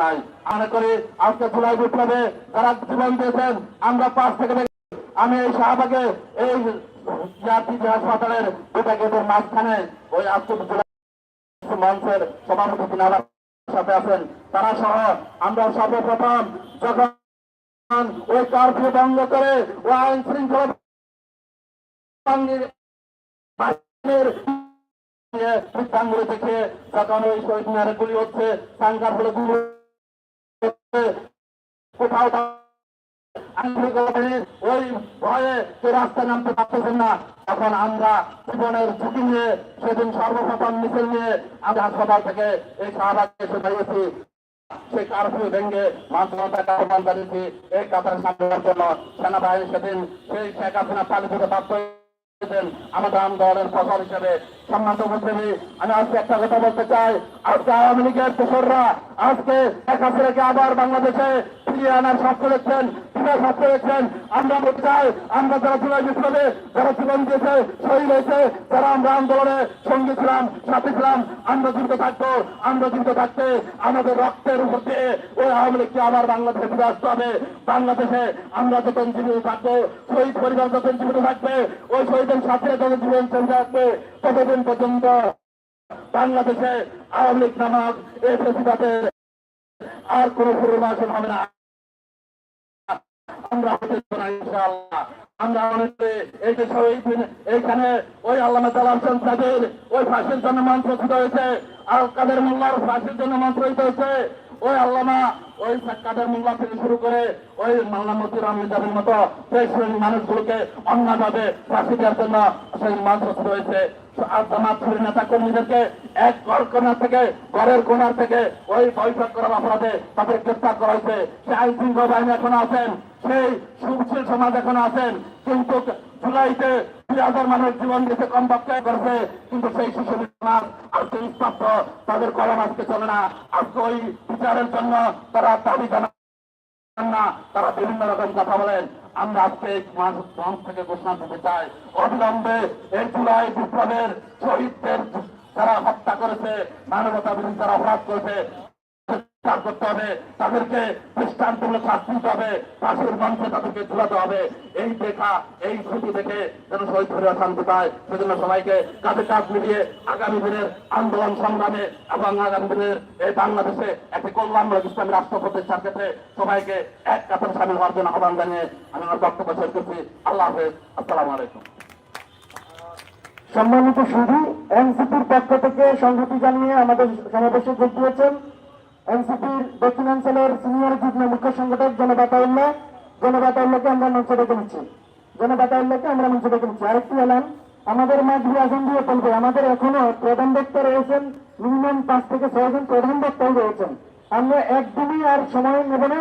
মনে করি আজকে জুলাই বিপ্লবে যারা জীবন দিয়েছেন, আমরা পাঁচ থেকে আমি এই শাহবাগে, এই জাতীয় হাসপাতালের দুটা মাঝখানে ওই আজকে মঞ্চের সভাপতি তিনি সাথে আছেন। তারা সহ আমরা সর্বপ্রথম যখন ওই কারফিউ ভঙ্গ করে ওই আইন শৃঙ্খলা থেকে যখন ওই শহীদ মিনারে গুলি হচ্ছে সাঙ্গার হলে গুলি কোথাও ওই ভয়ে নামতে পারতেছেন না আমরা জীবনের ঝুঁকি নিয়ে সেদিন সর্বপ্রথম মিছিল নিয়ে আমরা হাসপাতাল থেকে এই শাহবাগে এসে দাঁড়িয়েছি সেই কারফিউ ভেঙে মানসিকতা আহ্বান জানিয়েছি এই জন্য সেনাবাহিনী সেদিন সেই শেখ হাসিনা পালিত হয়েছেন আমাদের আন্দোলনের প্রধান হিসেবে সম্মানিত মুসলিম আমি আজকে একটা কথা বলতে চাই। আজকে আওয়ামী লীগের আজকে এক আবার বাংলাদেশে ফিরিয়ে আনার স্বপ্ন দেখছেন ফিরে স্বপ্ন দেখছেন আমরা চাই, আমরা যারা জুলাই বিপ্লবে যারা জীবন দিয়েছে, শহীদ হয়েছে, যারা আমরা আন্দোলনে সঙ্গী ছিলাম, সাথী ছিলাম, আমরা জীবিত থাকব, আমরা জীবিত থাকতে আমাদের রক্তের উপর দিয়ে ওই আওয়ামী লীগকে আবার বাংলাদেশে ফিরে আসতে হবে? বাংলাদেশে আমরা যখন জীবিত থাকব, শহীদ পরিবার যখন জীবিত থাকবে, ওই শহীদের সাথে যখন জীবন চলে আসবে ততদিন পর্যন্ত বাংলাদেশে আওয়ামী লীগ নামক এই ফেসিবাদের আর কোন পূর্বাসন হবে না। আমরা হতে ইনশাআল্লাহ। আমরা অনেকে এই যে এইখানে ওই আল্লামা তালাম সাহেবের ওই ফাঁসির জন্য মন্ত্রিত হয়েছে আর কাদের মোল্লার ফাঁসির জন্য মন্ত্রিত হয়েছে ওই আল্লামা, ওই কাদের মোল্লা থেকে শুরু করে ওই মাল্লা মতির আহমেদের মতো সেই শ্রেণির মানুষগুলোকে অন্যভাবে ফাঁসি দেওয়ার জন্য সেই মন্ত্রিত হয়েছে আর জামাত নেতা কর্মীদেরকে এক ঘর কোনার থেকে, ঘরের কোনার থেকে ওই বৈঠক করার অপরাধে তাদের গ্রেপ্তার করা হয়েছে। সে আইন শৃঙ্খলা বাহিনী এখনও আছেন, সেই সুশীল সমাজ এখনও আছেন, কিন্তু জুলাইতে দুই হাজার মানুষ জীবন দিতে কম পক্ষে করেছে, কিন্তু সেই সুশীল সমাজ আজকে নিষ্পক্ষ তাদের কলম আজকে চলে না। আজকে ওই বিচারের জন্য তারা দাবি জানান না, তারা বিভিন্ন রকম কথা বলেন। আমরা আজকে মানুষ থেকে ঘোষণা দিতে চাই। অবিলম্বে এই জুলাই বিপ্লবের শহীদদের যারা হত্যা করেছে মানবতা যারা অপরাধ করেছে করতে হবে, তাদেরকে দৃষ্টান্তমূলক শাস্তি দিতে হবে মঞ্চে তাদেরকে ঝুলাতে হবে। এই দেখা এই যেন শান্তি পায়। সেজন্য সবাইকে মিলিয়ে আগামী দিনের আন্দোলন সংগ্রামে এবং আগামী দিনের এই বাংলাদেশে একটি কল্যাণমূলক ইসলামী রাষ্ট্র প্রতিষ্ঠার ক্ষেত্রে সবাইকে এক কাতার সামিল হওয়ার জন্য আহ্বান জানিয়ে আমি আমার বক্তব্য শেষ করছি। আল্লাহ হাফেজ। আলাইকুম। সম্মানিত শুধু এনসিপির পক্ষ থেকে সংহতি জানিয়ে আমাদের সমাবেশে যোগ দিয়েছেন এনসিপির দক্ষিণাঞ্চলের সিনিয়র যুগ্ম মুখ্য সংগঠক জনবাতাউল্লাহ জনবাতাউল্লাহকে আমরা মঞ্চে ডেকে নিচ্ছি। জনবাতাউল্লাহকে আমরা মঞ্চে ডেকে নিচ্ছি। আরেকটি এলান। আমাদের মাঝে আজন দিয়ে বলবে, আমাদের এখনও প্রধান বক্তা রয়েছেন, মিনিমাম পাঁচ থেকে ছয়জন প্রধান বক্তাও রয়েছেন। আমরা একদমই আর সময় নেব না।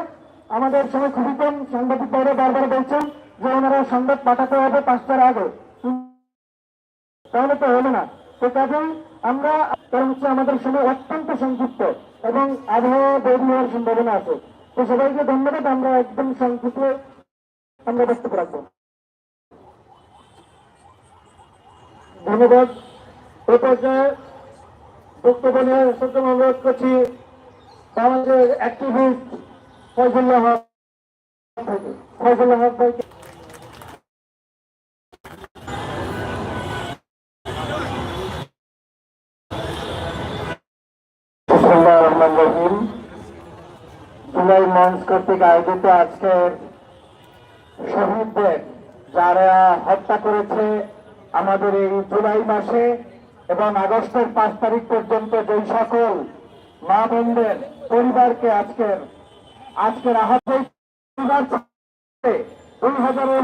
আমাদের সময় খুবই কম সাংবাদিক বাইরে বারবার বলছেন যে ওনারা সংবাদ পাঠাতে হচ্ছে আমাদের সময় অত্যন্ত সংক্ষিপ্ত এবং আবহাওয়া দেরি হওয়ার সম্ভাবনা আছে। তো সবাইকে ধন্যবাদ, আমরা একদম সংক্ষিপ্ত আমরা বক্তব্য রাখব। ধন্যবাদ। এ পর্যায়ে বক্তব্য নিয়ে সত্যম অনুরোধ করছি অ্যাক্টিভিস্ট ফয়জুল্লাহ ফয়জুল্লাহ ভাইকে। রহমান রহিম জুলাই মঞ্চ কর্তৃক আয়োজিত আজকের শহীদদের যারা হত্যা করেছে আমাদের এই জুলাই মাসে এবং আগস্টের পাঁচ তারিখ পর্যন্ত যেই সকল মা বোনদের পরিবারকে আজকের আজকের আহত পরিবার দুই হাজারের